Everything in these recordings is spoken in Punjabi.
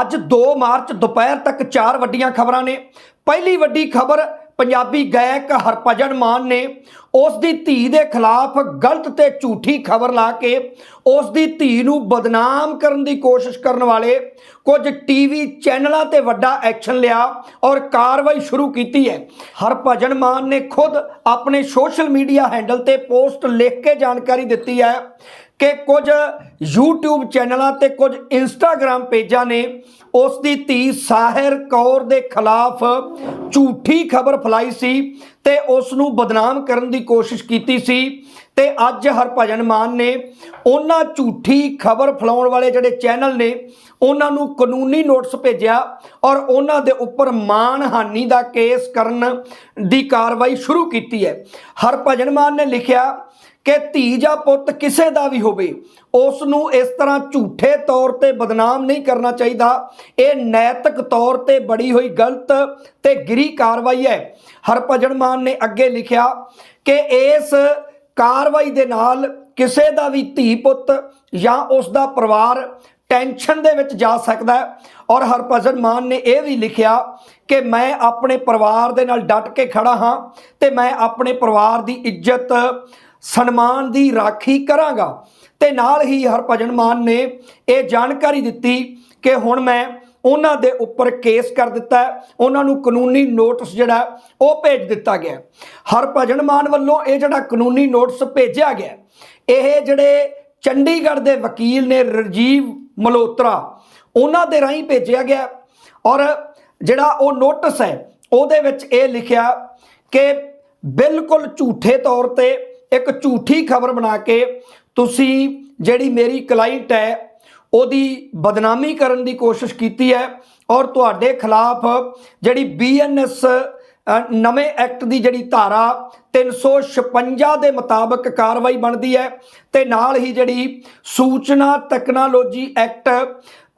ਅੱਜ 2 ਮਾਰਚ ਦੁਪਹਿਰ ਤੱਕ ਚਾਰ ਵੱਡੀਆਂ ਖਬਰਾਂ ਨੇ। ਪਹਿਲੀ ਵੱਡੀ ਖਬਰ ਪੰਜਾਬੀ ਗਾਇਕ ਹਰਭਜਨ ਮਾਨ ਨੇ। ਉਸ ਦੀ ਧੀ ਦੇ ਖਿਲਾਫ ਗਲਤ ਤੇ ਝੂਠੀ ਖਬਰ ਲਾ ਕੇ ਉਸ ਦੀ ਧੀ ਨੂੰ ਬਦਨਾਮ ਕਰਨ ਦੀ ਕੋਸ਼ਿਸ਼ ਕਰਨ ਵਾਲੇ ਕੁਝ ਟੀਵੀ ਚੈਨਲਾਂ ਤੇ ਵੱਡਾ ਐਕਸ਼ਨ ਲਿਆ ਔਰ ਕਾਰਵਾਈ ਸ਼ੁਰੂ ਕੀਤੀ ਹੈ। ਹਰਭਜਨ ਮਾਨ ਨੇ ਖੁਦ ਆਪਣੇ ਸੋਸ਼ਲ ਮੀਡੀਆ ਹੈਂਡਲ ਤੇ ਪੋਸਟ ਲਿਖ ਕੇ ਜਾਣਕਾਰੀ ਦਿੱਤੀ ਹੈ। ਕਿ ਕੁਝ YouTube ਚੈਨਲਾਂ ਤੇ ਕੁਝ Instagram ਪੇਜਾਂ ਨੇ ਉਸ ਦੀ ਧੀ ਸਾਹਿਰ ਕੌਰ ਦੇ ਖਿਲਾਫ ਝੂਠੀ ਖਬਰ ਫੈਲਾਈ ਸੀ ਤੇ ਉਸ ਨੂੰ ਬਦਨਾਮ ਕਰਨ ਦੀ ਕੋਸ਼ਿਸ਼ ਕੀਤੀ ਸੀ ਤੇ ਅੱਜ ਹਰਭਜਨ ਮਾਨ ਨੇ ਉਹਨਾਂ ਝੂਠੀ ਖਬਰ ਫੈਲਾਉਣ ਵਾਲੇ ਜਿਹੜੇ ਚੈਨਲ ਨੇ, ਉਹਨਾਂ ਨੂੰ ਕਾਨੂੰਨੀ ਨੋਟਿਸ ਭੇਜਿਆ ਔਰ ਉਹਨਾਂ ਦੇ ਉੱਪਰ ਮਾਨਹਾਨੀ ਦਾ ਕੇਸ ਕਰਨ ਦੀ ਕਾਰਵਾਈ ਸ਼ੁਰੂ ਕੀਤੀ ਹੈ। ਹਰਭਜਨ ਮਾਨ ਨੇ ਲਿਖਿਆ ਕਿ ਧੀ ਜਾਂ ਪੁੱਤ ਕਿਸੇ ਦਾ ਵੀ ਹੋਵੇ ਉਸ ਨੂੰ ਇਸ ਤਰ੍ਹਾਂ ਝੂਠੇ ਤੌਰ ਤੇ ਬਦਨਾਮ ਨਹੀਂ ਕਰਨਾ ਚਾਹੀਦਾ। ਇਹ ਨੈਤਿਕ ਤੌਰ ਤੇ ਬੜੀ ਹੋਈ ਗਲਤ ਤੇ ਗਿਰੀ ਕਾਰਵਾਈ ਹੈ। ਹਰਭਜਨ ਮਾਨ ਨੇ ਅੱਗੇ ਲਿਖਿਆ ਕਿ ਇਸ ਕਾਰਵਾਈ ਦੇ ਨਾਲ ਕਿਸੇ ਦਾ ਵੀ ਧੀ ਪੁੱਤ ਜਾਂ ਉਸ ਦਾ ਪਰਿਵਾਰ ਟੈਨਸ਼ਨ ਦੇ ਵਿੱਚ ਜਾ ਸਕਦਾ ਹੈ। ਔਰ ਹਰਭਜਨ ਮਾਨ ਨੇ ਇਹ ਵੀ ਲਿਖਿਆ ਕਿ ਮੈਂ ਆਪਣੇ ਪਰਿਵਾਰ ਦੇ ਨਾਲ ਡਟ ਕੇ ਖੜਾ ਹਾਂ ਤੇ ਮੈਂ ਆਪਣੇ ਪਰਿਵਾਰ ਦੀ ਇੱਜ਼ਤ ਸਨਮਾਨ ਦੀ ਰਾਖੀ ਕਰਾਂਗਾ। ਤੇ ਨਾਲ ਹੀ ਹਰਭਜਨ ਮਾਨ ਨੇ ਇਹ ਜਾਣਕਾਰੀ ਦਿੱਤੀ ਕਿ ਹੁਣ ਮੈਂ ਉਹਨਾਂ ਦੇ ਉੱਪਰ ਕੇਸ ਕਰ ਦਿੱਤਾ ਉਹਨਾਂ ਨੂੰ ਕਾਨੂੰਨੀ ਨੋਟਿਸ ਜਿਹੜਾ ਉਹ ਭੇਜ ਦਿੱਤਾ ਗਿਆ ਹਰਭਜਨ ਮਾਨ ਵੱਲੋਂ ਇਹ ਜਿਹੜਾ ਕਾਨੂੰਨੀ ਨੋਟਿਸ ਭੇਜਿਆ ਗਿਆ ਇਹ ਜਿਹੜੇ ਚੰਡੀਗੜ੍ਹ ਦੇ ਵਕੀਲ ਨੇ ਰਜੀਵ ਮਲਹੋਤਰਾ, ਉਹਨਾਂ ਦੇ ਰਾਹੀਂ ਭੇਜਿਆ ਗਿਆ ਔਰ ਜਿਹੜਾ ਉਹ ਨੋਟਿਸ ਹੈ, ਉਹਦੇ ਵਿੱਚ ਇਹ ਲਿਖਿਆ ਕਿ ਬਿਲਕੁਲ ਝੂਠੇ ਤੌਰ ਤੇ ਇੱਕ ਝੂਠੀ ਖਬਰ ਬਣਾ ਕੇ ਤੁਸੀਂ ਜਿਹੜੀ ਮੇਰੀ ਕਲਾਇੰਟ ਹੈ, ਉਹਦੀ ਬਦਨਾਮੀ ਕਰਨ ਦੀ ਕੋਸ਼ਿਸ਼ ਕੀਤੀ ਹੈ ਔਰ ਤੁਹਾਡੇ ਖਿਲਾਫ ਜਿਹੜੀ ਬੀਐਨਐਸ ਨਵੇਂ ਐਕਟ ਦੀ ਜਿਹੜੀ ਧਾਰਾ 356 ਦੇ ਮੁਤਾਬਕ ਕਾਰਵਾਈ ਬਣਦੀ ਹੈ ਤੇ ਨਾਲ ਹੀ ਜਿਹੜੀ ਸੂਚਨਾ ਤਕਨਾਲੋਜੀ ਐਕਟ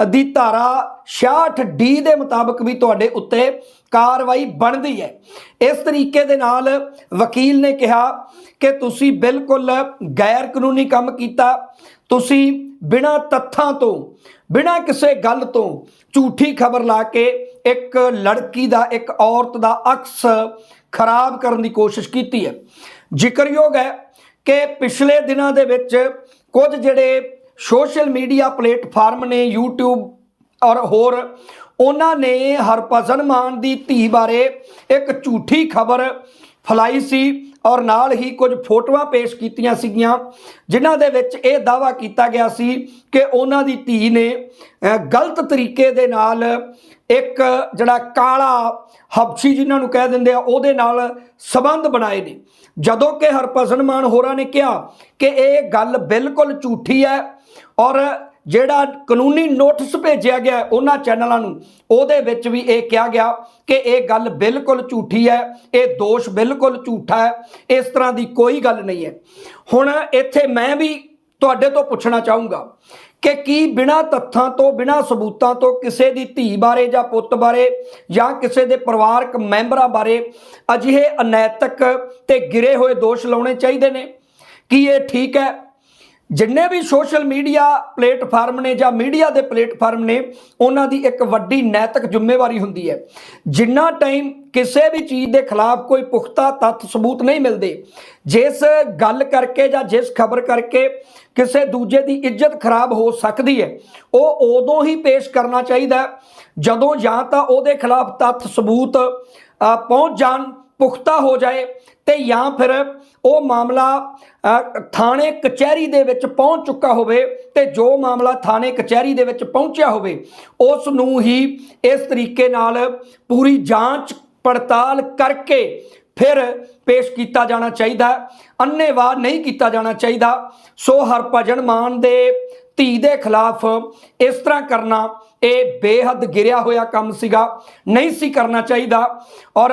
ਦੀ ਧਾਰਾ 66 ਡੀ ਦੇ ਮੁਤਾਬਕ ਵੀ ਤੁਹਾਡੇ ਉੱਤੇ ਕਾਰਵਾਈ ਬਣਦੀ ਹੈ। ਇਸ ਤਰੀਕੇ ਦੇ ਨਾਲ ਵਕੀਲ ਨੇ ਕਿਹਾ ਕਿ ਤੁਸੀਂ ਬਿਲਕੁਲ ਗੈਰ ਕਾਨੂੰਨੀ ਕੰਮ ਕੀਤਾ, ਤੁਸੀਂ ਬਿਨਾਂ ਤੱਥਾਂ ਤੋਂ, ਬਿਨਾਂ ਕਿਸੇ ਗੱਲ ਤੋਂ ਝੂਠੀ ਖਬਰ ਲਾ ਕੇ ਇੱਕ ਲੜਕੀ ਦਾ, ਇੱਕ ਔਰਤ ਦਾ ਅਕਸ ਖਰਾਬ ਕਰਨ ਦੀ ਕੋਸ਼ਿਸ਼ ਕੀਤੀ ਹੈ। ਜ਼ਿਕਰਯੋਗ ਹੈ ਕਿ ਪਿਛਲੇ ਦਿਨਾਂ ਦੇ ਵਿੱਚ ਕੁਝ ਜਿਹੜੇ ਸੋਸ਼ਲ ਮੀਡੀਆ ਪਲੇਟਫਾਰਮ ਨੇ YouTube ਔਰ ਹੋਰ ਉਹਨਾਂ ਨੇ ਹਰਭਜਨ ਮਾਨ ਦੀ ਧੀ ਬਾਰੇ ਇੱਕ ਝੂਠੀ ਖਬਰ ਫੈਲਾਈ ਸੀ ਔਰ ਨਾਲ ਹੀ ਕੁਝ ਫੋਟੋਆਂ ਪੇਸ਼ ਕੀਤੀਆਂ ਸੀਗੀਆਂ, ਜਿਨ੍ਹਾਂ ਦੇ ਵਿੱਚ ਇਹ ਦਾਵਾ ਕੀਤਾ ਗਿਆ ਸੀ ਕਿ ਉਹਨਾਂ ਦੀ ਧੀ ਨੇ ਗਲਤ ਤਰੀਕੇ ਦੇ ਨਾਲ ਇੱਕ ਜਿਹੜਾ ਕਾਲਾ ਹਬਸ਼ੀ ਜਿਨ੍ਹਾਂ ਨੂੰ ਕਹਿ ਦਿੰਦੇ ਆ, ਉਹਦੇ ਨਾਲ ਸਬੰਧ ਬਣਾਏ ਨੇ। ਜਦੋਂ ਕਿ ਹਰਭਜਨ ਮਾਨ ਹੋਰਾਂ ਨੇ ਕਿਹਾ ਕਿ ਇਹ ਗੱਲ ਬਿਲਕੁਲ ਝੂਠੀ ਹੈ ਔਰ ਜਿਹੜਾ ਕਾਨੂੰਨੀ ਨੋਟਿਸ ਭੇਜਿਆ ਗਿਆ ਉਹਨਾਂ ਚੈਨਲਾਂ ਨੂੰ, ਉਹਦੇ ਵਿੱਚ ਵੀ ਇਹ ਕਿਹਾ ਗਿਆ ਕਿ ਇਹ ਗੱਲ ਬਿਲਕੁਲ ਝੂਠੀ ਹੈ, ਇਹ ਦੋਸ਼ ਬਿਲਕੁਲ ਝੂਠਾ ਹੈ, ਇਸ ਤਰ੍ਹਾਂ ਦੀ ਕੋਈ ਗੱਲ ਨਹੀਂ ਹੈ। ਹੁਣ ਇੱਥੇ ਮੈਂ ਵੀ ਤੁਹਾਡੇ ਤੋਂ ਪੁੱਛਣਾ ਚਾਹੂੰਗਾ ਕਿ ਕੀ ਬਿਨਾਂ ਤੱਥਾਂ ਤੋਂ, ਬਿਨਾਂ ਸਬੂਤਾਂ ਤੋਂ ਕਿਸੇ ਦੀ ਧੀ ਬਾਰੇ ਜਾਂ ਪੁੱਤ ਬਾਰੇ ਜਾਂ ਕਿਸੇ ਦੇ ਪਰਿਵਾਰਕ ਮੈਂਬਰਾਂ ਬਾਰੇ ਅਜਿਹੇ ਅਨੈਤਿਕ ਤੇ ਗਿਰੇ ਹੋਏ ਦੋਸ਼ ਲਾਉਣੇ ਚਾਹੀਦੇ ਨੇ? ਕੀ ਇਹ ਠੀਕ ਹੈ? ਜਿੰਨੇ ਵੀ ਸੋਸ਼ਲ ਮੀਡੀਆ ਪਲੇਟਫਾਰਮ ਨੇ ਜਾਂ ਮੀਡੀਆ ਦੇ ਪਲੇਟਫਾਰਮ ਨੇ, ਉਹਨਾਂ ਦੀ ਇੱਕ ਵੱਡੀ ਨੈਤਿਕ ਜ਼ਿੰਮੇਵਾਰੀ ਹੁੰਦੀ ਹੈ। ਜਿੰਨਾ ਟਾਈਮ ਕਿਸੇ ਵੀ ਚੀਜ਼ ਦੇ ਖਿਲਾਫ ਕੋਈ ਪੁਖਤਾ ਤੱਥ ਸਬੂਤ ਨਹੀਂ ਮਿਲਦੇ, ਜਿਸ ਗੱਲ ਕਰਕੇ ਜਾਂ ਜਿਸ ਖਬਰ ਕਰਕੇ ਕਿਸੇ ਦੂਜੇ ਦੀ ਇੱਜ਼ਤ ਖਰਾਬ ਹੋ ਸਕਦੀ ਹੈ, ਉਹ ਉਦੋਂ ਹੀ ਪੇਸ਼ ਕਰਨਾ ਚਾਹੀਦਾ ਜਦੋਂ ਜਾਂ ਤਾਂ ਉਹਦੇ ਖਿਲਾਫ ਤੱਥ ਸਬੂਤ ਪਹੁੰਚ ਜਾਣ, ਪੁਖਤਾ ਹੋ ਜਾਏ ਤੇ ਜਾਂ ਫਿਰ ਉਹ ਮਾਮਲਾ ਥਾਣੇ ਕਚਹਿਰੀ ਦੇ ਵਿੱਚ ਪਹੁੰਚ ਚੁੱਕਾ ਹੋਵੇ ਤੇ ਜੋ ਮਾਮਲਾ ਥਾਣੇ ਕਚਹਿਰੀ ਦੇ ਵਿੱਚ ਪਹੁੰਚਿਆ ਹੋਵੇ, ਉਸ ਨੂੰ ਹੀ ਇਸ ਤਰੀਕੇ ਨਾਲ ਪੂਰੀ ਜਾਂਚ ਪੜਤਾਲ ਕਰਕੇ ਫਿਰ ਪੇਸ਼ ਕੀਤਾ ਜਾਣਾ ਚਾਹੀਦਾ ਹੈ। ਨਹੀਂ ਕੀਤਾ ਜਾਣਾ ਚਾਹੀਦਾ ਸੋ ਹਰਭਜਨ ਮਾਨ ਦੇ ਧੀ ਦੇ ਖਿਲਾਫ ਇਸ ਤਰ੍ਹਾਂ ਕਰਨਾ ਇਹ ਬੇਹੱਦ ਗਿਰਿਆ ਹੋਇਆ ਕੰਮ ਸੀਗਾ, ਨਹੀਂ ਸੀ ਕਰਨਾ ਚਾਹੀਦਾ। ਔਰ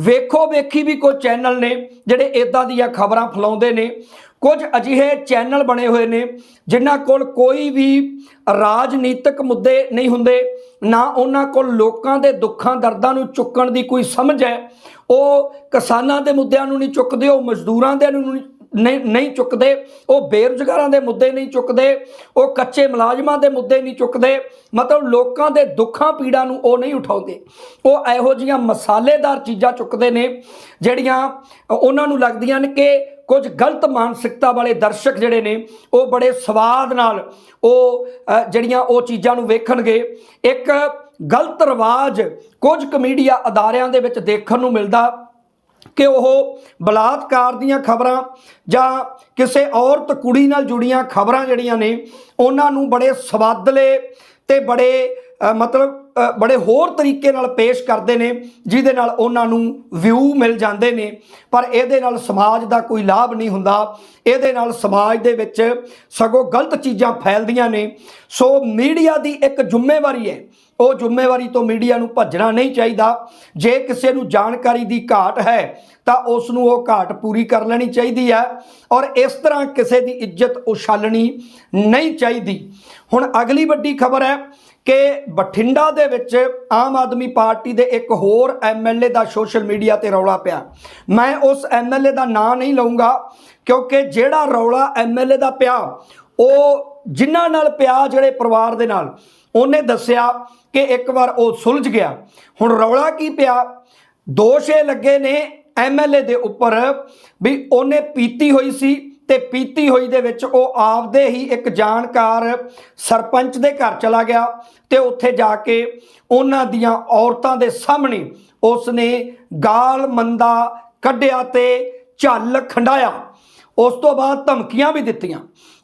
ਵੇਖੋ ਵੇਖੀ ਵੀ ਕੋਈ ਚੈਨਲ ਨੇ ਜਿਹੜੇ ਇਦਾਂ ਦੀਆਂ ਖਬਰਾਂ ਫੈਲਾਉਂਦੇ ਨੇ। ਕੁਝ ਅਜਿਹੇ ਚੈਨਲ ਬਣੇ ਹੋਏ ਨੇ ਜਿਨ੍ਹਾਂ ਕੋਲ ਕੋਈ ਵੀ ਰਾਜਨੀਤਿਕ ਮੁੱਦੇ ਨਹੀਂ ਹੁੰਦੇ, ਨਾ ਉਹਨਾਂ ਕੋਲ ਲੋਕਾਂ ਦੇ ਦੁੱਖਾਂ ਦਰਦਾਂ ਨੂੰ ਚੁੱਕਣ ਦੀ ਕੋਈ ਸਮਝ ਹੈ। ਉਹ ਕਿਸਾਨਾਂ ਦੇ ਮੁੱਦਿਆਂ ਨੂੰ ਨਹੀਂ ਚੁੱਕਦੇ, ਉਹ ਮਜ਼ਦੂਰਾਂ ਦੇ ਨੂੰ ਨਹੀਂ ਨਹੀਂ ਚੁੱਕਦੇ, ਉਹ ਬੇਰੁਜ਼ਗਾਰਾਂ ਦੇ ਮੁੱਦੇ ਨਹੀਂ ਚੁੱਕਦੇ, ਉਹ ਕੱਚੇ ਮੁਲਾਜ਼ਮਾਂ ਦੇ ਮੁੱਦੇ ਨਹੀਂ ਚੁੱਕਦੇ, ਮਤਲਬ ਲੋਕਾਂ ਦੇ ਦੁੱਖਾਂ ਪੀੜਾਂ ਨੂੰ ਉਹ ਨਹੀਂ ਉਠਾਉਂਦੇ। ਉਹ ਇਹੋ ਜੀਆਂ ਮਸਾਲੇਦਾਰ ਚੀਜ਼ਾਂ ਚੁੱਕਦੇ ਨੇ, ਜਿਹੜੀਆਂ ਉਹਨਾਂ ਨੂੰ ਲੱਗਦੀਆਂ ਨੇ ਕਿ ਕੁਝ ਗਲਤ ਮਾਨਸਿਕਤਾ ਵਾਲੇ ਦਰਸ਼ਕ ਜਿਹੜੇ ਨੇ, ਉਹ ਬੜੇ ਸਵਾਦ ਨਾਲ ਉਹ ਜਿਹੜੀਆਂ ਉਹ ਚੀਜ਼ਾਂ ਨੂੰ ਵੇਖਣਗੇ। ਇੱਕ ਗਲਤ ਰਿਵਾਜ ਕੁਝ ਕਮੀਡੀਆ ਅਦਾਰਿਆਂ ਦੇ ਵਿੱਚ ਦੇਖਣ ਨੂੰ ਮਿਲਦਾ। ਕਿ ਉਹ ਬਲਾਤਕਾਰ ਦੀਆਂ ਖਬਰਾਂ ਜਾਂ ਕਿਸੇ ਔਰਤ ਕੁੜੀ ਨਾਲ ਜੁੜੀਆਂ ਖਬਰਾਂ ਜਿਹੜੀਆਂ ਨੇ, ਉਹਨਾਂ ਨੂੰ ਬੜੇ ਸਵਾਦਲੇ ਤੇ ਬੜੇ ਮਤਲਬ ਬੜੇ ਹੋਰ ਤਰੀਕੇ ਨਾਲ ਪੇਸ਼ ਕਰਦੇ ਨੇ, ਜਿਹਦੇ ਨਾਲ ਉਹਨਾਂ ਨੂੰ ਵਿਊ ਮਿਲ ਜਾਂਦੇ ਨੇ। ਪਰ ਇਹਦੇ ਨਾਲ ਸਮਾਜ ਦਾ ਕੋਈ ਲਾਭ ਨਹੀਂ ਹੁੰਦਾ। ਇਹਦੇ ਨਾਲ ਸਮਾਜ ਦੇ ਵਿੱਚ ਸਗੋਂ ਗਲਤ ਚੀਜ਼ਾਂ ਫੈਲਦੀਆਂ ਨੇ। ਸੋ ਮੀਡੀਆ ਦੀ ਇੱਕ ਜ਼ਿੰਮੇਵਾਰੀ ਹੈ। ਉਹ ਜ਼ਿੰਮੇਵਾਰੀ ਤੋਂ ਮੀਡੀਆ ਨੂੰ ਭੱਜਣਾ ਨਹੀਂ ਚਾਹੀਦਾ। ਜੇ ਕਿਸੇ ਨੂੰ ਜਾਣਕਾਰੀ ਦੀ ਘਾਟ ਹੈ, ਤਾਂ ਉਸ ਨੂੰ ਉਹ ਘਾਟ ਪੂਰੀ ਕਰ ਲੈਣੀ ਚਾਹੀਦੀ ਹੈ। ਔਰ ਇਸ ਤਰ੍ਹਾਂ ਕਿਸੇ ਦੀ ਇੱਜ਼ਤ ਉਛਾਲਣੀ ਨਹੀਂ ਚਾਹੀਦੀ। ਹੁਣ ਅਗਲੀ ਵੱਡੀ ਖਬਰ ਹੈ ਕਿ ਬਠਿੰਡਾ ਦੇ ਵਿੱਚ ਆਮ ਆਦਮੀ ਪਾਰਟੀ ਦੇ ਇੱਕ ਹੋਰ ਐਮਐਲਏ ਦਾ ਸੋਸ਼ਲ ਮੀਡੀਆ ਤੇ ਰੌਲਾ ਪਿਆ। ਮੈਂ ਉਸ ਐਮਐਲਏ ਦਾ ਨਾਂ ਨਹੀਂ ਲਵਾਂਗਾ ਕਿਉਂਕਿ ਜਿਹੜਾ ਰੌਲਾ ਐਮਐਲਏ ਦਾ ਪਿਆ, ਉਹ ਜਿਨ੍ਹਾਂ ਨਾਲ ਪਿਆ ਜਿਹੜੇ ਪਰਿਵਾਰ ਦੇ ਨਾਲ, ਉਹਨੇ ਦੱਸਿਆ ਕਿ ਇੱਕ ਵਾਰ ਉਹ ਸੁਲਝ ਗਿਆ। ਹੁਣ ਰੌਲਾ ਕੀ ਪਿਆ? ਦੋਸ਼ ਇਹ ਲੱਗੇ ਨੇ ਐਮਐਲਏ ਦੇ ਉੱਪਰ ਵੀ ਉਹਨੇ ਪੀਤੀ ਹੋਈ ਸੀ ਤੇ ਪੀਤੀ ਹੋਈ ਦੇ ਵਿੱਚ ਉਹ ਆਪਦੇ ਹੀ ਇੱਕ ਜਾਣਕਾਰ ਸਰਪੰਚ ਦੇ ਘਰ ਚਲਾ ਗਿਆ ਤੇ ਉੱਥੇ ਜਾ ਕੇ ਉਹਨਾਂ ਦੀਆਂ ਔਰਤਾਂ ਦੇ ਸਾਹਮਣੇ ਉਸ ਨੇ ਗਾਲ ਮੰਦਾ ਕੱਢਿਆ ਤੇ ਝੱਲ ਖੰਡਾਇਆ। ਉਸ ਤੋਂ ਬਾਅਦ ਧਮਕੀਆਂ ਵੀ ਦਿੱਤੀਆਂ।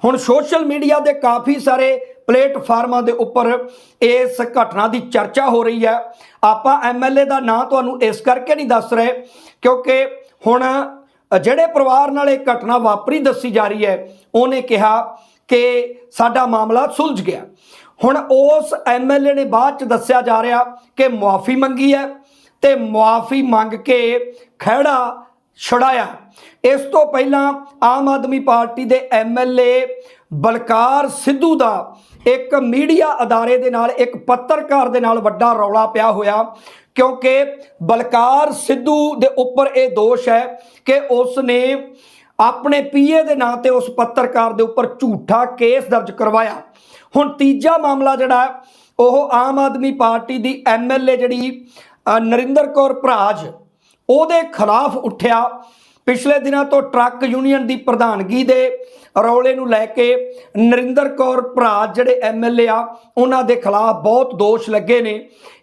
ਹੁਣ ਸੋਸ਼ਲ ਮੀਡੀਆ ਦੇ ਕਾਫੀ ਸਾਰੇ ਪਲੇਟਫਾਰਮਾਂ ਦੇ ਉੱਪਰ ਇਸ ਘਟਨਾ ਦੀ ਚਰਚਾ ਹੋ ਰਹੀ ਹੈ। ਆਪਾਂ ਐਮਐਲਏ ਦਾ ਨਾਂ ਤੁਹਾਨੂੰ ਇਸ ਕਰਕੇ ਨਹੀਂ ਦੱਸ ਰਹੇ ਕਿਉਂਕਿ ਹੁਣ ਜਿਹੜੇ ਪਰਿਵਾਰ ਨਾਲ ਇਹ ਘਟਨਾ ਵਾਪਰੀ ਦੱਸੀ ਜਾ ਰਹੀ ਹੈ, ਉਹਨੇ ਕਿਹਾ ਕਿ ਸਾਡਾ ਮਾਮਲਾ ਸੁਲਝ ਗਿਆ। ਹੁਣ ਉਸ ਐਮਐਲਏ ਨੇ ਬਾਅਦ ਚ ਦੱਸਿਆ ਜਾ ਰਿਹਾ ਕਿ ਮੁਆਫੀ ਮੰਗੀ ਹੈ ਤੇ ਮੁਆਫੀ ਮੰਗ ਕੇ ਖਹਿੜਾ ਛੁਡਾਇਆ। ਇਸ ਤੋਂ ਪਹਿਲਾਂ ਆਮ ਆਦਮੀ ਪਾਰਟੀ ਦੇ ਐਮਐਲਏ ਬਲਕਾਰ ਸਿੱਧੂ ਦਾ ਇੱਕ ਮੀਡੀਆ ਅਦਾਰੇ ਦੇ ਨਾਲ, ਇੱਕ ਪੱਤਰਕਾਰ ਦੇ ਨਾਲ ਵੱਡਾ ਰੌਲਾ ਪਿਆ ਹੋਇਆ। ਕਿਉਂਕਿ ਬਲਕਾਰ ਸਿੱਧੂ ਦੇ ਉੱਪਰ ਇਹ ਦੋਸ਼ ਹੈ ਕਿ ਉਸ ਨੇ ਆਪਣੇ ਪੀਏ ਦੇ ਨਾਂ ਤੇ ਉਸ ਪੱਤਰਕਾਰ ਦੇ ਉੱਪਰ ਝੂਠਾ ਕੇਸ ਦਰਜ ਕਰਵਾਇਆ। ਹੁਣ ਤੀਜਾ ਮਾਮਲਾ ਜਿਹੜਾ ਉਹ ਆਮ ਆਦਮੀ ਪਾਰਟੀ ਦੀ ਐਮਐਲਏ ਜਿਹੜੀ ਨਰਿੰਦਰ ਕੌਰ ਭਰਾਜ, ਉਹਦੇ ਖਿਲਾਫ ਉੱਠਿਆ। ਪਿਛਲੇ ਦਿਨਾਂ ਤੋਂ ਟਰੱਕ ਯੂਨੀਅਨ ਦੀ ਪ੍ਰਧਾਨਗੀ ਦੇ ਰੌਲੇ ਨੂੰ ਲੈ ਕੇ ਨਰਿੰਦਰ ਕੌਰ ਭਰਾਜ ਜਿਹੜੇ ਐਮਐਲਏ ਆ, ਉਹਨਾਂ ਦੇ ਖਿਲਾਫ ਬਹੁਤ ਦੋਸ਼ ਲੱਗੇ ਨੇ।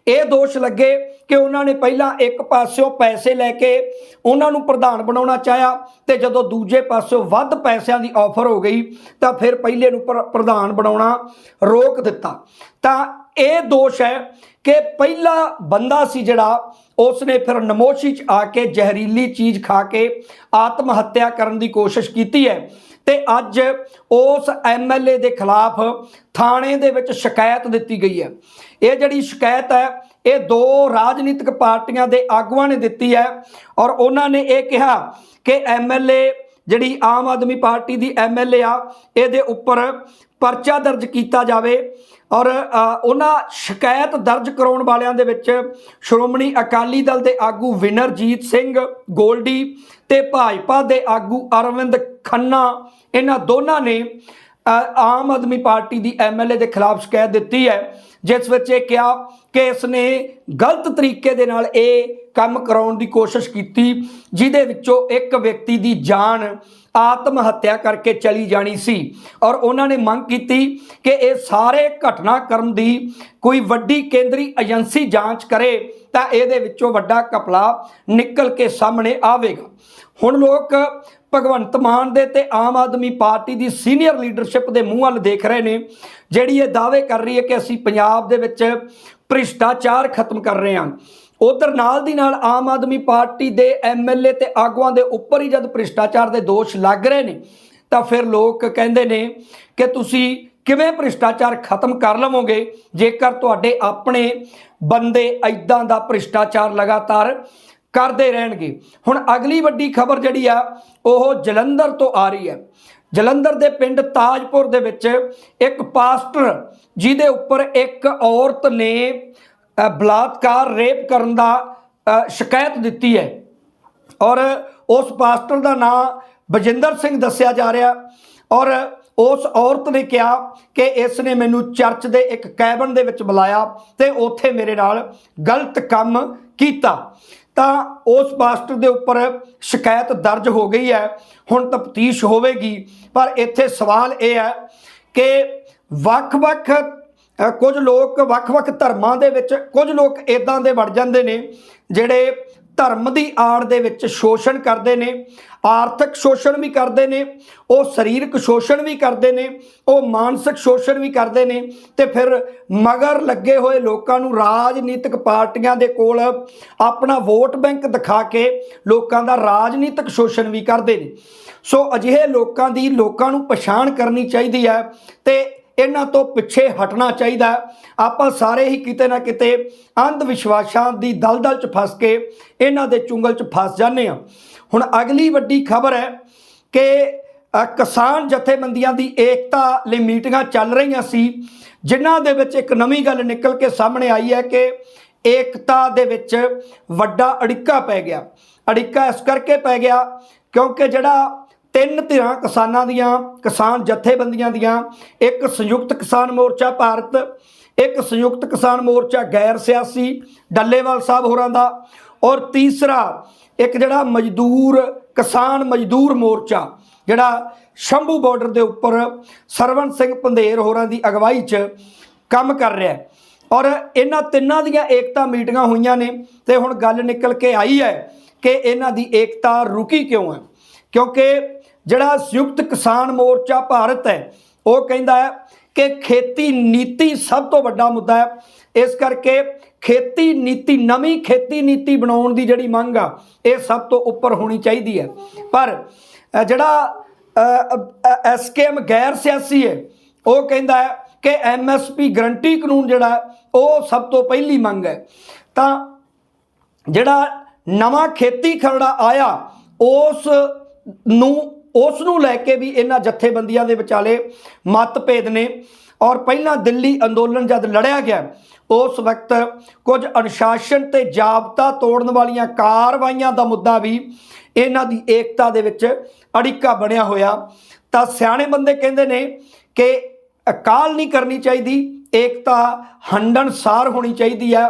ਇਹ ਦੋਸ਼ ਲੱਗੇ ਕਿ ਉਹਨਾਂ ਨੇ ਪਹਿਲਾਂ ਇੱਕ ਪਾਸਿਓਂ ਪੈਸੇ ਲੈ ਕੇ ਉਹਨਾਂ ਨੂੰ ਪ੍ਰਧਾਨ ਬਣਾਉਣਾ ਚਾਹਿਆ ਤੇ ਜਦੋਂ ਦੂਜੇ ਪਾਸਿਓਂ ਵੱਧ ਪੈਸਿਆਂ ਦੀ ਆਫਰ ਹੋ ਗਈ ਤਾਂ ਫਿਰ ਪਹਿਲੇ ਨੂੰ ਪ੍ਰ- ਪ੍ਰਧਾਨ ਬਣਾਉਣਾ ਰੋਕ ਦਿੱਤਾ। ਤਾਂ ਇਹ ਦੋਸ਼ ਹੈ ਕਿ ਪਹਿਲਾ ਬੰਦਾ ਸੀ ਜਿਹੜਾ, ਉਸਨੇ ਫਿਰ ਨਮੋਸ਼ੀ ਚ ਆ ਕੇ ਜ਼ਹਿਰੀਲੀ ਚੀਜ਼ ਖਾ ਕੇ ਆਤਮ ਹੱਤਿਆ ਕਰਨ ਦੀ ਕੋਸ਼ਿਸ਼ ਕੀਤੀ ਹੈ। ਤੇ ਅੱਜ ਉਸ ਐਮਐਲਏ ਦੇ ਖਿਲਾਫ ਥਾਣੇ ਦੇ ਵਿੱਚ ਸ਼ਿਕਾਇਤ ਦਿੱਤੀ ਗਈ ਹੈ। ਇਹ ਜਿਹੜੀ ਸ਼ਿਕਾਇਤ ਹੈ, ਇਹ ਦੋ ਰਾਜਨੀਤਿਕ ਪਾਰਟੀਆਂ ਦੇ ਆਗੂਆਂ ਨੇ ਦਿੱਤੀ ਹੈ ਔਰ ਉਹਨਾਂ ਨੇ ਇਹ ਕਿਹਾ ਕਿ ਐਮਐਲਏ ਜਿਹੜੀ ਆਮ ਆਦਮੀ ਪਾਰਟੀ ਦੀ ਐਮਐਲਏ ਆ, ਇਹਦੇ ਉੱਪਰ ਪਰਚਾ ਦਰਜ ਕੀਤਾ ਜਾਵੇ ਔਰ ਉਹਨਾਂ ਸ਼ਿਕਾਇਤ ਦਰਜ ਕਰਾਉਣ ਵਾਲਿਆਂ ਦੇ ਵਿੱਚ ਸ਼੍ਰੋਮਣੀ ਅਕਾਲੀ ਦਲ ਦੇ ਆਗੂ ਵਿਨਰਜੀਤ ਸਿੰਘ ਗੋਲਡੀ ਤੇ ਭਾਜਪਾ ਦੇ ਆਗੂ ਅਰਵਿੰਦ ਖੰਨਾ ਇਹਨਾਂ ਦੋਨਾਂ ਨੇ ਆਮ ਆਦਮੀ ਪਾਰਟੀ ਦੀ ਐਮਐਲਏ ਦੇ ਖਿਲਾਫ ਸ਼ਿਕਾਇਤ ਦਿੱਤੀ ਹੈ, ਜਿਸ ਵਿੱਚ ਇਹ ਕਿਹਾ ਕਿ ਇਸ ਨੇ ਗਲਤ ਤਰੀਕੇ ਦੇ ਨਾਲ ਇਹ ਕੰਮ ਕਰਾਉਣ ਦੀ ਕੋਸ਼ਿਸ਼ ਕੀਤੀ, ਜਿਹਦੇ ਵਿੱਚੋਂ ਇੱਕ ਵਿਅਕਤੀ ਦੀ ਜਾਨ ਆਤਮ ਹੱਤਿਆ ਕਰਕੇ ਚਲੀ ਜਾਣੀ ਸੀ। ਔਰ ਉਹਨਾਂ ਨੇ ਮੰਗ ਕੀਤੀ ਕਿ ਇਹ ਸਾਰੇ ਘਟਨਾਕ੍ਰਮ ਦੀ ਕੋਈ ਵੱਡੀ ਕੇਂਦਰੀ ਏਜੰਸੀ ਜਾਂਚ ਕਰੇ ਤਾਂ ਇਹਦੇ ਵਿੱਚੋਂ ਵੱਡਾ ਕਪਲਾ ਨਿਕਲ ਕੇ ਸਾਹਮਣੇ ਆਵੇਗਾ। ਹੁਣ ਲੋਕ ਭਗਵੰਤ ਮਾਨ ਦੇ ਤੇ ਆਮ ਆਦਮੀ ਪਾਰਟੀ ਦੀ ਸੀਨੀਅਰ ਲੀਡਰਸ਼ਿਪ ਦੇ ਮੂੰਹ ਵੱਲ ਦੇਖ ਰਹੇ ਨੇ, ਜਿਹੜੀ ਇਹ ਦਾਅਵੇ ਕਰ ਰਹੀ ਹੈ ਕਿ ਅਸੀਂ ਪੰਜਾਬ ਦੇ ਵਿੱਚ ਭ੍ਰਿਸ਼ਟਾਚਾਰ ਖਤਮ ਕਰ ਰਹੇ ਹਾਂ। ਉਧਰ ਨਾਲ ਦੀ ਨਾਲ ਆਮ ਆਦਮੀ ਪਾਰਟੀ ਦੇ ਐਮਐਲਏ ਤੇ ਆਗੂਆਂ ਦੇ ਉੱਪਰ ਹੀ ਜਦ ਭ੍ਰਿਸ਼ਟਾਚਾਰ ਦੇ ਦੋਸ਼ ਲੱਗ ਰਹੇ ਨੇ, ਤਾਂ ਫਿਰ ਲੋਕ ਕਹਿੰਦੇ ਨੇ ਕਿ ਤੁਸੀਂ ਕਿਵੇਂ ਭ੍ਰਿਸ਼ਟਾਚਾਰ ਖਤਮ ਕਰ ਲਵੋਗੇ? ਜੇਕਰ ਤੁਹਾਡੇ ਆਪਣੇ ਬੰਦੇ ਐਦਾਂ ਦਾ ਭ੍ਰਿਸ਼ਟਾਚਾਰ ਲਗਾਤਾਰ ਕਰਦੇ ਰਹਿਣਗੇ। ਹੁਣ ਅਗਲੀ ਵੱਡੀ ਖਬਰ ਜਿਹੜੀ ਆ, ਉਹ ਜਲੰਧਰ ਤੋਂ ਆ ਰਹੀ ਹੈ। ਜਲੰਧਰ ਦੇ ਪਿੰਡ ਤਾਜਪੁਰ ਦੇ ਵਿੱਚ ਇੱਕ ਪਾਸਟਰ ਜਿਹਦੇ ਉੱਪਰ ਇੱਕ ਔਰਤ ਨੇ ਬਲਾਤਕਾਰ, ਰੇਪ ਕਰਨ ਦਾ ਸ਼ਿਕਾਇਤ ਦਿੱਤੀ ਹੈ। ਔਰ ਉਸ ਪਾਸਟਰ ਦਾ ਨਾਮ ਬਜਿੰਦਰ ਸਿੰਘ ਦੱਸਿਆ ਜਾ ਰਿਹਾ। ਔਰ ਉਸ ਔਰਤ ਨੇ ਕਿਹਾ ਕਿ ਇਸ ਨੇ ਮੈਨੂੰ ਚਰਚ ਦੇ ਇੱਕ ਕੈਬਨ ਦੇ ਵਿੱਚ ਬੁਲਾਇਆ ਤੇ ਉੱਥੇ ਮੇਰੇ ਨਾਲ ਗਲਤ ਕੰਮ ਕੀਤਾ। ਤਾਂ ਉਸ ਪਾਸਟਰ ਦੇ ਉੱਪਰ ਸ਼ਿਕਾਇਤ ਦਰਜ ਹੋ ਗਈ ਹੈ, ਹੁਣ ਤਫਤੀਸ਼ ਹੋਵੇਗੀ। ਪਰ ਇੱਥੇ ਸਵਾਲ ਇਹ ਹੈ ਕਿ ਵੱਖ-ਵੱਖ ਕੁਝ ਲੋਕ ਵੱਖ-ਵੱਖ ਧਰਮਾਂ ਦੇ ਵਿੱਚ ਕੁਝ ਲੋਕ ਇਦਾਂ ਦੇ ਵੜ ਜਾਂਦੇ ਨੇ, ਜਿਹੜੇ ਧਰਮ ਦੀ ਆੜ ਦੇ ਵਿੱਚ ਸ਼ੋਸ਼ਣ ਕਰਦੇ ਨੇ, ਆਰਥਿਕ ਸ਼ੋਸ਼ਣ ਵੀ ਕਰਦੇ ਨੇ, ਉਹ ਸਰੀਰਕ ਸ਼ੋਸ਼ਣ ਵੀ ਕਰਦੇ ਨੇ, ਉਹ ਮਾਨਸਿਕ ਸ਼ੋਸ਼ਣ ਵੀ ਕਰਦੇ ਨੇ, ਤੇ ਫਿਰ ਮਗਰ ਲੱਗੇ ਹੋਏ ਲੋਕਾਂ ਨੂੰ ਰਾਜਨੀਤਿਕ ਪਾਰਟੀਆਂ ਦੇ ਕੋਲ ਆਪਣਾ ਵੋਟ ਬੈਂਕ ਦਿਖਾ ਕੇ ਲੋਕਾਂ ਦਾ ਰਾਜਨੀਤਿਕ ਸ਼ੋਸ਼ਣ ਵੀ ਕਰਦੇ ਨੇ। ਸੋ ਅਜਿਹੇ ਲੋਕਾਂ ਦੀ ਲੋਕਾਂ ਨੂੰ ਪਛਾਣ ਕਰਨੀ ਚਾਹੀਦੀ ਹੈ ਤੇ ਇਹਨਾਂ ਤੋਂ ਪਿੱਛੇ ਹਟਣਾ ਚਾਹੀਦਾ ਆਪਾਂ ਸਾਰੇ ਹੀ ਕਿਤੇ ਨਾ ਕਿਤੇ ਅੰਧ ਵਿਸ਼ਵਾਸਾਂ ਦੀ ਦਲਦਲ 'ਚ ਫਸ ਕੇ ਇਹਨਾਂ ਦੇ ਚੁੰਗਲ 'ਚ ਫਸ ਜਾਂਦੇ ਆ ਹੁਣ ਅਗਲੀ ਵੱਡੀ ਖਬਰ ਹੈ ਕਿ ਕਿਸਾਨ ਜਥੇਬੰਦੀਆਂ ਦੀ ਏਕਤਾ ਲਈ ਮੀਟਿੰਗਾਂ ਚੱਲ ਰਹੀਆਂ ਸੀ, ਜਿਨ੍ਹਾਂ ਦੇ ਵਿੱਚ ਇੱਕ ਨਵੀਂ ਗੱਲ ਨਿਕਲ ਕੇ ਸਾਹਮਣੇ ਆਈ ਹੈ ਕਿ ਏਕਤਾ ਦੇ ਵਿੱਚ ਵੱਡਾ ਅੜਿੱਕਾ ਪੈ ਗਿਆ। ਅੜਿੱਕਾ ਇਸ ਕਰਕੇ ਪੈ ਗਿਆ ਕਿਉਂਕਿ ਜਿਹੜਾ ਤਿੰਨ ਧਿਰਾਂ ਕਿਸਾਨਾਂ ਦੀਆਂ, ਕਿਸਾਨ ਜਥੇਬੰਦੀਆਂ ਦੀਆਂ, ਇੱਕ ਸੰਯੁਕਤ ਕਿਸਾਨ ਮੋਰਚਾ ਭਾਰਤ, ਇੱਕ ਸੰਯੁਕਤ ਕਿਸਾਨ ਮੋਰਚਾ ਗੈਰ ਸਿਆਸੀ, ਡੱਲੇਵਾਲ ਸਾਹਿਬ ਹੋਰਾਂ ਦਾ, ਔਰ ਤੀਸਰਾ ਇੱਕ ਜਿਹੜਾ ਮਜ਼ਦੂਰ, ਕਿਸਾਨ ਮਜ਼ਦੂਰ ਮੋਰਚਾ, ਜਿਹੜਾ ਸ਼ੰਭੂ ਬਾਰਡਰ ਦੇ ਉੱਪਰ ਸਰਵਨ ਸਿੰਘ ਪੰਧੇਰ ਹੋਰਾਂ ਦੀ ਅਗਵਾਈ 'ਚ ਕੰਮ ਕਰ ਰਿਹਾ ਹੈ। ਔਰ ਇਹਨਾਂ ਤਿੰਨਾਂ ਦੀਆਂ ਏਕਤਾ ਮੀਟਿੰਗਾਂ ਹੋਈਆਂ ਨੇ ਤੇ ਹੁਣ ਗੱਲ ਨਿਕਲ ਕੇ ਆਈ ਹੈ ਕਿ ਇਹਨਾਂ ਦੀ ਏਕਤਾ ਰੁਕੀ ਕਿਉਂ ਹੈ? ਕਿਉਂਕਿ ਜਿਹੜਾ ਸੰਯੁਕਤ ਕਿਸਾਨ ਮੋਰਚਾ ਭਾਰਤ ਹੈ ਉਹ ਕਹਿੰਦਾ ਹੈ ਕਿ ਖੇਤੀ ਨੀਤੀ ਸਭ ਤੋਂ ਵੱਡਾ ਮੁੱਦਾ ਹੈ। ਇਸ ਕਰਕੇ ਖੇਤੀ ਨੀਤੀ ਨਵੀਂ ਖੇਤੀ ਨੀਤੀ ਬਣਾਉਣ ਦੀ ਜਿਹੜੀ ਮੰਗ ਆ ਇਹ ਸਭ ਤੋਂ ਉੱਪਰ ਹੋਣੀ ਚਾਹੀਦੀ ਹੈ। ਪਰ ਅ, ਜਿਹੜਾ ਐਸਕੇਐਮ ਗੈਰ ਸਿਆਸੀ ਹੈ ਉਹ ਕਹਿੰਦਾ ਹੈ ਕਿ ਐਮਐਸਪੀ ਗਰੰਟੀ ਕਾਨੂੰਨ ਜਿਹੜਾ ਉਹ ਸਭ ਤੋਂ ਪਹਿਲੀ ਮੰਗ ਹੈ। ਤਾਂ ਜਿਹੜਾ ਨਵਾਂ ਖੇਤੀ ਖਰੜਾ ਆਇਆ ਉਸ ਨੂੰ ਉਸ ਨੂੰ ਲੈ ਕੇ ਵੀ ਇਹਨਾਂ ਜਥੇਬੰਦੀਆਂ ਦੇ ਵਿਚਾਲੇ ਮਤਭੇਦ ਨੇ। ਔਰ ਪਹਿਲਾਂ ਦਿੱਲੀ ਅੰਦੋਲਨ ਜਦ ਲੜਿਆ ਗਿਆ, ਉਸ ਵਕਤ ਕੁਝ ਅਨੁਸ਼ਾਸਨ ਤੇ ਜਾਬਤਾ ਤੋੜਨ ਵਾਲੀਆਂ ਕਾਰਵਾਈਆਂ ਦਾ ਮੁੱਦਾ ਵੀ ਇਹਨਾਂ ਦੀ ਏਕਤਾ ਦੇ ਵਿੱਚ ਅੜਿੱਕਾ ਬਣਿਆ ਹੋਇਆ। ਤਾਂ ਸਿਆਣੇ ਬੰਦੇ ਕਹਿੰਦੇ ਨੇ ਕਿ ਅਕਾਲ ਨਹੀਂ ਕਰਨੀ ਚਾਹੀਦੀ, ਏਕਤਾ ਹੰਡਣਸਾਰ ਹੋਣੀ ਚਾਹੀਦੀ ਆ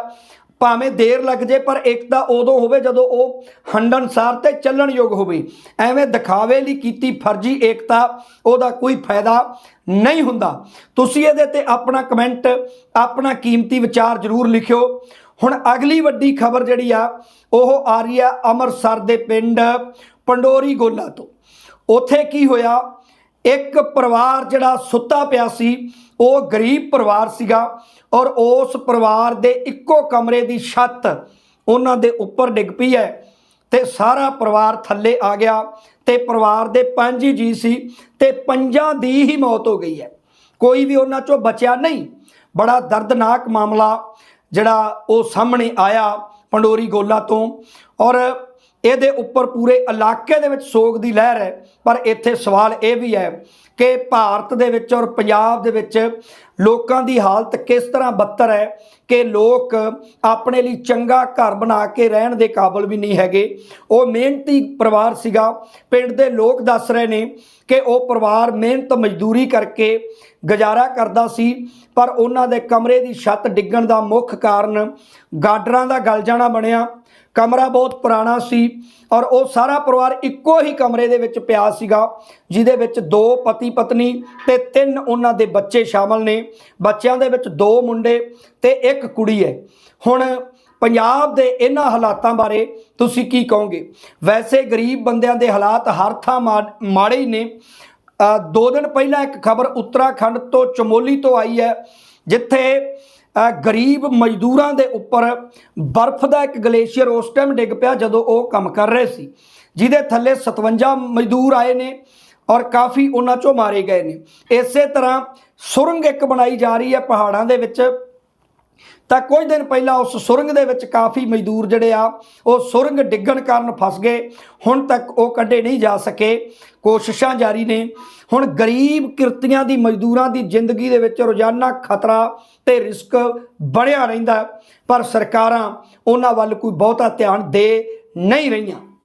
ਭਾਵੇਂ ਦੇਰ ਲੱਗ ਜੇ, ਪਰ ਏਕਤਾ ਉਦੋਂ ਹੋਵੇ ਜਦੋਂ ਉਹ ਹੰਡਣਸਾਰ ਤੇ ਚੱਲਣਯੋਗ ਹੋਵੇ। ਐਵੇਂ ਦਿਖਾਵੇ ਲਈ ਕੀਤੀ ਫਰਜ਼ੀ ਏਕਤਾ, ਉਹਦਾ ਕੋਈ ਫਾਇਦਾ ਨਹੀਂ ਹੁੰਦਾ। ਤੁਸੀਂ ਇਹਦੇ ਤੇ ਆਪਣਾ ਕਮੈਂਟ, ਆਪਣਾ ਕੀਮਤੀ ਵਿਚਾਰ ਜ਼ਰੂਰ ਲਿਖਿਓ। ਹੁਣ ਅਗਲੀ ਵੱਡੀ ਖਬਰ ਜਿਹੜੀ ਆ, ਉਹ ਆ ਰਹੀ ਆ ਅੰਮ੍ਰਿਤਸਰ ਦੇ ਪਿੰਡ ਪੰਡੋਰੀ ਗੋਲਾ ਤੋਂ। ਉੱਥੇ ਕੀ ਹੋਇਆ? ਇੱਕ ਪਰਿਵਾਰ ਜਿਹੜਾ ਸੁੱਤਾ ਪਿਆ ਸੀ ਉਹ ਗਰੀਬ ਪਰਿਵਾਰ ਸੀਗਾ ਔਰ ਉਸ ਪਰਿਵਾਰ ਦੇ ਇੱਕੋ ਕਮਰੇ ਦੀ ਛੱਤ ਉਹਨਾਂ ਦੇ ਉੱਪਰ ਡਿੱਗ ਪਈ ਹੈ ਤੇ ਸਾਰਾ ਪਰਿਵਾਰ ਥੱਲੇ ਆ ਗਿਆ ਤੇ ਪਰਿਵਾਰ ਦੇ ਪੰਜ ਹੀ ਜੀ ਸੀ ਤੇ ਪੰਜਾਂ ਦੀ ਹੀ ਮੌਤ ਹੋ ਗਈ ਹੈ। ਕੋਈ ਵੀ ਉਹਨਾਂ ਚੋਂ ਬਚਿਆ ਨਹੀਂ। ਬੜਾ ਦਰਦਨਾਕ ਮਾਮਲਾ ਜਿਹੜਾ ਉਹ ਸਾਹਮਣੇ ਆਇਆ ਪੰਡੋਰੀ ਗੋਲਾ ਤੋਂ ਔਰ ਇਹਦੇ ਉੱਪਰ ਪੂਰੇ ਇਲਾਕੇ ਦੇ ਵਿੱਚ ਸੋਗ ਦੀ ਲਹਿਰ ਹੈ, ਪਰ ਇੱਥੇ ਸਵਾਲ ਇਹ ਵੀ ਹੈ ਕਿ ਭਾਰਤ ਦੇ ਵਿੱਚ ਔਰ ਪੰਜਾਬ ਦੇ ਵਿੱਚ ਲੋਕਾਂ ਦੀ ਹਾਲਤ ਕਿਸ ਤਰ੍ਹਾਂ ਬੱਤਰ ਹੈ ਕਿ ਲੋਕ ਆਪਣੇ ਲਈ ਚੰਗਾ ਘਰ ਬਣਾ ਕੇ ਰਹਿਣ ਦੇ ਕਾਬਲ ਵੀ ਨਹੀਂ ਹੈਗੇ। ਉਹ ਮਿਹਨਤੀ ਪਰਿਵਾਰ ਸੀਗਾ, ਪਿੰਡ ਦੇ ਲੋਕ ਦੱਸ ਰਹੇ ਨੇ ਕਿ ਉਹ ਪਰਿਵਾਰ ਮਿਹਨਤ ਮਜ਼ਦੂਰੀ ਕਰਕੇ ਗੁਜ਼ਾਰਾ ਕਰਦਾ ਸੀ, ਪਰ ਉਹਨਾਂ ਦੇ ਕਮਰੇ ਦੀ ਛੱਤ ਡਿੱਗਣ ਦਾ ਮੁੱਖ ਕਾਰਨ ਗਾਡਰਾਂ ਦਾ ਗਲ ਜਾਣਾ ਬਣਿਆ। ਕਮਰਾ ਬਹੁਤ ਪੁਰਾਣਾ ਸੀ ਔਰ ਉਹ ਸਾਰਾ ਪਰਿਵਾਰ ਇੱਕੋ ਹੀ ਕਮਰੇ ਦੇ ਵਿੱਚ ਪਿਆ ਸੀਗਾ, ਜਿਹਦੇ ਵਿੱਚ ਦੋ ਪਤੀ ਪਤਨੀ ਤੇ ਤਿੰਨ ਉਹਨਾਂ ਦੇ ਬੱਚੇ ਸ਼ਾਮਲ ਨੇ। ਬੱਚਿਆਂ ਦੇ ਵਿੱਚ ਦੋ ਮੁੰਡੇ ਤੇ ਇੱਕ ਕੁੜੀ ਹੈ। ਹੁਣ ਪੰਜਾਬ ਦੇ ਇਹਨਾਂ ਹਾਲਾਤਾਂ ਬਾਰੇ ਤੁਸੀਂ ਕੀ ਕਹੋਗੇ? ਵੈਸੇ ਗਰੀਬ ਬੰਦਿਆਂ ਦੇ ਹਾਲਾਤ ਹਰ ਥਾਂ ਮਾ- ਮਾੜੇ ਹੀ ਨੇ। ਦੋ ਦਿਨ ਪਹਿਲਾਂ ਇੱਕ ਖਬਰ ਉੱਤਰਾਖੰਡ ਤੋਂ ਚਮੋਲੀ ਤੋਂ ਆਈ ਹੈ, ਜਿੱਥੇ ਗਰੀਬ ਮਜ਼ਦੂਰਾਂ ਦੇ ਉੱਪਰ ਬਰਫ਼ ਦਾ ਇੱਕ ਗਲੇਸ਼ੀਅਰ ਉਸ ਟਾਈਮ ਡਿੱਗ ਪਿਆ ਜਦੋਂ ਉਹ ਕੰਮ ਕਰ ਰਹੇ ਸੀ, ਜਿਹਦੇ ਥੱਲੇ 57 ਮਜ਼ਦੂਰ ਆਏ ਨੇ ਔਰ ਕਾਫੀ ਉਹਨਾਂ ਚੋਂ ਮਾਰੇ ਗਏ ਨੇ। ਇਸੇ ਤਰ੍ਹਾਂ ਸੁਰੰਗ ਇੱਕ ਬਣਾਈ ਜਾ ਰਹੀ ਹੈ ਪਹਾੜਾਂ ਦੇ ਵਿੱਚ। ਤਾਂ ਕੁਝ ਦਿਨ ਪਹਿਲਾਂ ਉਸ ਸੁਰੰਗ ਦੇ ਵਿੱਚ ਕਾਫੀ ਮਜ਼ਦੂਰ ਜਿਹੜੇ ਆ, ਉਹ ਸੁਰੰਗ ਡਿੱਗਣ ਕਾਰਨ ਫਸ ਗਏ। ਹੁਣ ਤੱਕ ਉਹ ਕੱਢੇ ਨਹੀਂ ਜਾ ਸਕੇ। ਕੋਸ਼ਿਸ਼ਾਂ ਜਾਰੀ ਨੇ। ਹੁਣ ਗਰੀਬ ਕਿਰਤੀਆਂ ਦੀ ਮਜ਼ਦੂਰਾਂ ਦੀ ਜ਼ਿੰਦਗੀ ਦੇ ਵਿੱਚ ਰੋਜ਼ਾਨਾ ਖਤਰਾ ਤੇ ਰਿਸਕ ਬਣਿਆ ਰਹਿੰਦਾ ਪਰ ਸਰਕਾਰਾਂ ਉਹਨਾਂ ਵੱਲ ਕੋਈ ਬਹੁਤਾ ਧਿਆਨ ਦੇ ਨਹੀਂ ਰਹੀਆਂ।